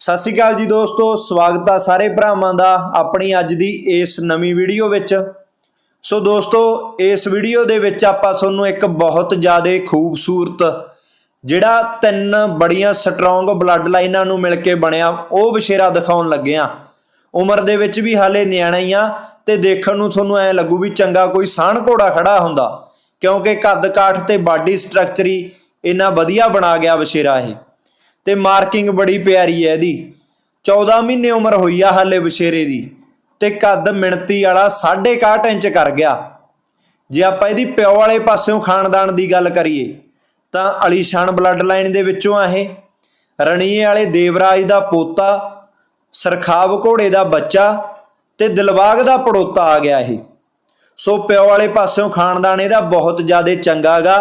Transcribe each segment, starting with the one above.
ਸਤਿ ਸ਼੍ਰੀ ਅਕਾਲ ਜੀ ਦੋਸਤੋ, ਸਵਾਗਤ ਆ ਸਾਰੇ ਭਰਾਵਾਂ ਦਾ ਆਪਣੀ ਅੱਜ ਦੀ ਇਸ ਨਵੀਂ ਵੀਡੀਓ ਵਿੱਚ। ਸੋ ਦੋਸਤੋ, ਇਸ ਵੀਡੀਓ ਦੇ ਵਿੱਚ ਆਪਾਂ ਤੁਹਾਨੂੰ ਇੱਕ ਬਹੁਤ ਜ਼ਿਆਦਾ ਖੂਬਸੂਰਤ, ਜਿਹੜਾ ਤਿੰਨ ਬੜੀਆਂ ਸਟਰੋਂਗ ਬਲੱਡ ਲਾਈਨਾਂ ਨੂੰ ਮਿਲ ਕੇ ਬਣਿਆ, ਉਹ ਵਿਸ਼ੇਰਾ ਦਿਖਾਉਣ ਲੱਗੇ ਆ। ਉਮਰ ਦੇ ਵਿੱਚ ਵੀ ਹਾਲੇ ਨਿਆਣਾ ਹੀ ਆ ਤੇ ਦੇਖਣ ਨੂੰ ਤੁਹਾਨੂੰ ਐ ਲੱਗੂ ਵੀ ਚੰਗਾ ਕੋਈ ਸਾਹਣ ਘੋੜਾ ਖੜਾ ਹੁੰਦਾ, ਕਿਉਂਕਿ ਕੱਦ ਕਾਠ ਤੇ ਬਾਡੀ ਸਟਰਕਚਰ ਹੀ ਇੰਨਾ ਵਧੀਆ ਬਣਾ ਗਿਆ ਵਿਸ਼ੇਰਾ ਇਹ। ਤੇ ਮਾਰਕਿੰਗ ਬੜੀ ਪਿਆਰੀ ਹੈ ਇਹਦੀ। 14 ਮਹੀਨੇ ਉਮਰ ਹੋਈ ਆ ਹਾਲੇ ਵਿਸ਼ੇਰੇ ਦੀ ਤੇ ਕੱਦ ਮਿਣਤੀ ਵਾਲਾ 6.5 ਇੰਚ ਕਰ ਗਿਆ। ਜੇ ਆਪਾਂ ਇਹਦੀ ਪਿਓ ਵਾਲੇ ਪਾਸਿਓਂ ਖਾਨਦਾਨ ਦੀ ਗੱਲ ਕਰੀਏ, ਤਾਂ ਅਲੀਸ਼ਾਨ ਬਲੱਡ ਲਾਈਨ ਦੇ ਵਿੱਚੋਂ ਆ ਇਹ। ਰਣੀਏ ਵਾਲੇ ਦੇਵਰਾਜ ਦਾ ਪੋਤਾ, ਸਰਖਾਵ ਘੋੜੇ ਦਾ ਬੱਚਾ ਤੇ ਦਿਲਬਾਗ ਦਾ ਪੜੋਤਾ ਆ ਗਿਆ ਇਹ। ਸੋ ਪਿਓ ਵਾਲੇ ਪਾਸਿਓਂ ਖਾਨਦਾਨ ਇਹਦਾ ਬਹੁਤ ਜ਼ਿਆਦਾ ਚੰਗਾਗਾ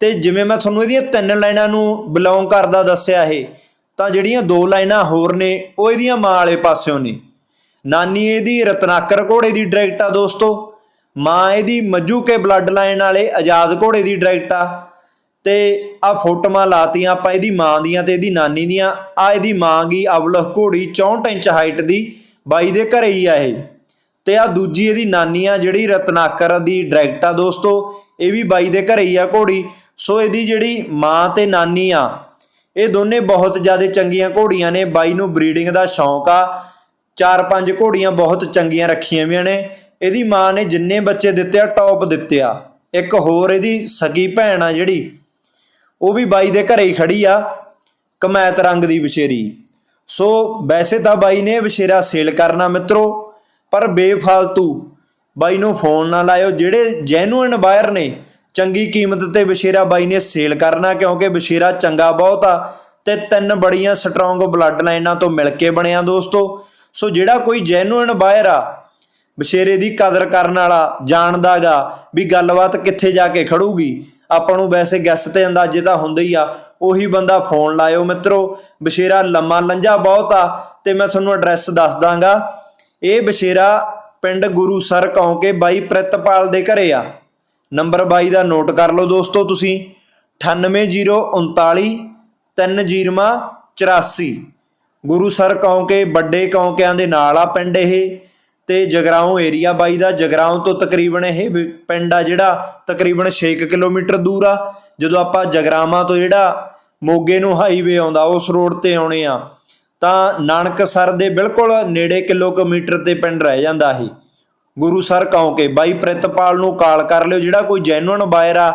ਤੇ ਜਿਵੇਂ ਮੈਂ ਤੁਹਾਨੂੰ ਇਹਦੀਆਂ ਤਿੰਨ ਲਾਈਨਾਂ ਨੂੰ ਬਿਲੋਂਗ ਕਰਦਾ ਦੱਸਿਆ ਇਹ, ਤਾਂ ਜਿਹੜੀਆਂ ਦੋ ਲਾਈਨਾਂ ਹੋਰ ਨੇ, ਉਹ ਇਹਦੀਆਂ ਮਾਂ ਵਾਲੇ ਪਾਸਿਓਂ ਨੇ। ਨਾਨੀ ਇਹਦੀ ਰਤਨਾਕਰ ਘੋੜੇ ਦੀ ਡਾਇਰੈਕਟ ਆ ਦੋਸਤੋ, ਮਾਂ ਇਹਦੀ ਮੱਜੂ ਕੇ ਬਲੱਡ ਲਾਈਨ ਵਾਲੇ ਆਜ਼ਾਦ ਘੋੜੇ ਦੀ ਡਾਇਰੈਕਟ ਆ, ਤੇ ਆ ਫੋਟੋਆਂ ਲਾਤੀਆਂ ਆਪਾਂ ਇਹਦੀ ਮਾਂ ਦੀਆਂ ਤੇ ਇਹਦੀ ਨਾਨੀ ਦੀਆਂ ਆ ਇਹਦੀ ਮਾਂ ਗਈ ਅਵਲਖ ਘੋੜੀ 64 ਇੰਚ ਹਾਈਟ ਦੀ ਬਾਈ ਦੇ ਘਰੇ ਹੀ ਆ ਇਹ। ਤੇ ਆ ਦੂਜੀ ਇਹਦੀ ਨਾਨੀ ਆ ਜਿਹੜੀ ਰਤਨਾਕਰ ਦੀ ਡਾਇਰੈਕਟ ਆ ਦੋਸਤੋ, ਇਹ ਵੀ ਬਾਈ ਦੇ ਘਰੇ ਹੀ ਆ ਘੋੜੀ। ਸੋ ਇਹਦੀ ਜਿਹੜੀ ਮਾਂ ਤੇ ਨਾਨੀ ਆ, ਇਹ ਦੋਨੇ ਬਹੁਤ ਜ਼ਿਆਦਾ ਚੰਗੀਆਂ ਘੋੜੀਆਂ ਨੇ। ਬਾਈ ਨੂੰ ਬਰੀਡਿੰਗ ਦਾ ਸ਼ੌਂਕ ਆ। ਚਾਰ ਪੰਜ ਘੋੜੀਆਂ ਬਹੁਤ ਚੰਗੀਆਂ ਰੱਖੀਆਂ ਵੀਆਂ ਨੇ। ਇਹਦੀ ਮਾਂ ਨੇ ਜਿੰਨੇ ਬੱਚੇ ਦਿੱਤੇ ਆ ਟੌਪ ਦਿੱਤੇ ਆ। ਇੱਕ ਹੋਰ ਇਹਦੀ ਸਗੀ ਭੈਣ ਆ ਜਿਹੜੀ, ਉਹ ਵੀ ਬਾਈ ਦੇ ਘਰੇ ਹੀ ਖੜੀ ਆ, ਕਮੈਤ ਰੰਗ ਦੀ ਵਿਸ਼ੇਰੀ ਸੋ ਵੈਸੇ ਤਾਂ ਬਾਈ ਨੇ ਇਹ ਸੇਲ ਕਰਨਾ ਮਿੱਤਰੋ, ਪਰ ਬੇਫਾਲਤੂ ਬਾਈ ਨੂੰ ਫੋਨ ਨਾ ਲਾਇਓ। ਜਿਹੜੇ ਜੈਨੂਇਨ ਬਾਇਰ ਨੇ ਚੰਗੀ ਕੀਮਤ ਤੇ ਵਿਸ਼ੇਰਾ ਬਾਈ ਨੇ ਸੇਲ ਕਰਨਾ ਕਿਉਂਕਿ ਵਿਸ਼ੇਰਾ ਚੰਗਾ ਬਹੁਤ ਆ ਤੇ ਤਿੰਨ ਬੜੀਆਂ ਸਟਰੋਂਗ ਬਲੱਡ ਲਾਈਨਾਂ ਤੋਂ ਮਿਲ ਕੇ ਬਣਿਆ ਦੋਸਤੋ। ਸੋ ਜਿਹੜਾ ਕੋਈ ਜੈਨੂਇਨ ਬਾਇਰ ਆ ਵਿਸ਼ੇਰੇ ਦੀ ਕਦਰ ਕਰਨ ਵਾਲਾ ਜਾਣਦਾਗਾ ਵੀ ਗੱਲਬਾਤ ਕਿੱਥੇ ਜਾ ਕੇ ਖੜੂਗੀ। ਆਪਾਂ ਨੂੰ ਵੈਸੇ ਗੈਸ ਤੇ ਅੰਦਾਜ਼ੇ ਤਾਂ ਹੁੰਦੇ ਹੀ ਆ, ਉਹੀ ਬੰਦਾ ਫੋਨ ਲਾਇਓ ਮਿੱਤਰੋ। ਬਸ਼ੇਰਾ ਲੰਮਾ ਲੰਜਾ ਬਹੁਤ ਆ ਤੇ ਮੈਂ ਤੁਹਾਨੂੰ ਐਡਰੈਸ ਦੱਸ ਦਾਂਗਾ। ਇਹ ਬਸ਼ੇਰਾ ਪਿੰਡ ਗੁਰੂ ਸਰ ਕੌਂਕੇ ਬਾਈ ਪ੍ਰਿਤਪਾਲ ਦੇ ਘਰੇ ਆ। ਨੰਬਰ 22 ਦਾ ਨੋਟ ਕਰ ਲਓ ਦੋਸਤੋ ਤੁਸੀਂ। 98039 3084 ਗੁਰੂ ਸਰ ਕੌਂਕੇ ਵੱਡੇ ਕੌਂਕਿਆਂ ਦੇ ਨਾਲ ਆ ਪਿੰਡ ਇਹ। ਤੇ ਜਗਰਾਉਂ ਏਰੀਆ ਬਾਈ ਦਾ, ਜਗਰਾਉਂ ਤੋਂ ਤਕਰੀਬਨ ਇਹ ਵੀ ਪਿੰਡ ਆ ਜਿਹੜਾ ਤਕਰੀਬਨ 6 ਕਿਲੋਮੀਟਰ ਦੂਰ ਆ। ਜਦੋਂ ਆਪਾਂ ਜਗਰਾਵਾਂ ਤੋਂ ਜਿਹੜਾ ਮੋਗੇ ਨੂੰ ਹਾਈਵੇ ਆਉਂਦਾ, ਉਸ ਰੋਡ ਤੇ ਆਉਣੇ ਆ। ਤਾਂ ਨਾਨਕਸਰ ਦੇ ਬਿਲਕੁਲ ਨੇੜੇ ਕਿਲੋਮੀਟਰ ਤੇ ਪਿੰਡ ਰਹਿ ਜਾਂਦਾ ਇਹ। ਗੁਰੂ ਸਰ ਕਹੋ ਕਹੋਗੇ ਬਾਈ ਪ੍ਰਿਤਪਾਲ ਨੂੰ ਕਾਲ ਕਰ ਲਿਓ, ਜਿਹੜਾ ਕੋਈ ਜੈਨੂਨ ਬਾਇਰ ਆ,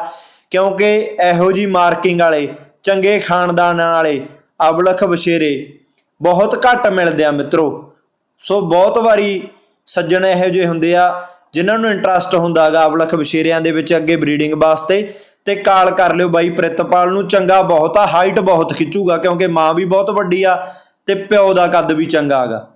ਕਿਉਂਕਿ ਇਹੋ ਜੀ ਮਾਰਕਿੰਗ ਵਾਲੇ, ਚੰਗੇ ਖਾਨਦਾਨ ਵਾਲੇ, ਅਬਲਖ ਬਸ਼ੇਰੇ ਬਹੁਤ ਘੱਟ ਮਿਲਦੇ ਆ ਮਿੱਤਰੋ। ਸੋ ਬਹੁਤ ਵਾਰੀ ਸੱਜਣ ਇਹੋ ਜਿਹੇ ਹੁੰਦੇ ਆ, ਜਿਨ੍ਹਾਂ ਨੂੰ ਇੰਟਰਸਟ ਹੁੰਦਾਗਾ ਅਬਲਖ ਬਸ਼ੇਰਿਆਂ ਦੇ ਵਿੱਚ ਅੱਗੇ ਬਰੀਡਿੰਗ ਵਾਸਤੇ, ਤੇ ਕਾਲ ਕਰ ਲਿਓ ਬਾਈ ਪ੍ਰਿਤਪਾਲ ਨੂੰ, ਚੰਗਾ ਬਹੁਤ ਆ ਹਾਈਟ ਬਹੁਤ ਖਿੱਚੂਗਾ, ਕਿਉਂਕਿ ਮਾਂ ਵੀ ਬਹੁਤ ਵੱਡੀ ਆ, ਤੇ ਪਿਓ ਦਾ ਕੱਦ ਵੀ ਚੰਗਾ ਹੈਗਾ।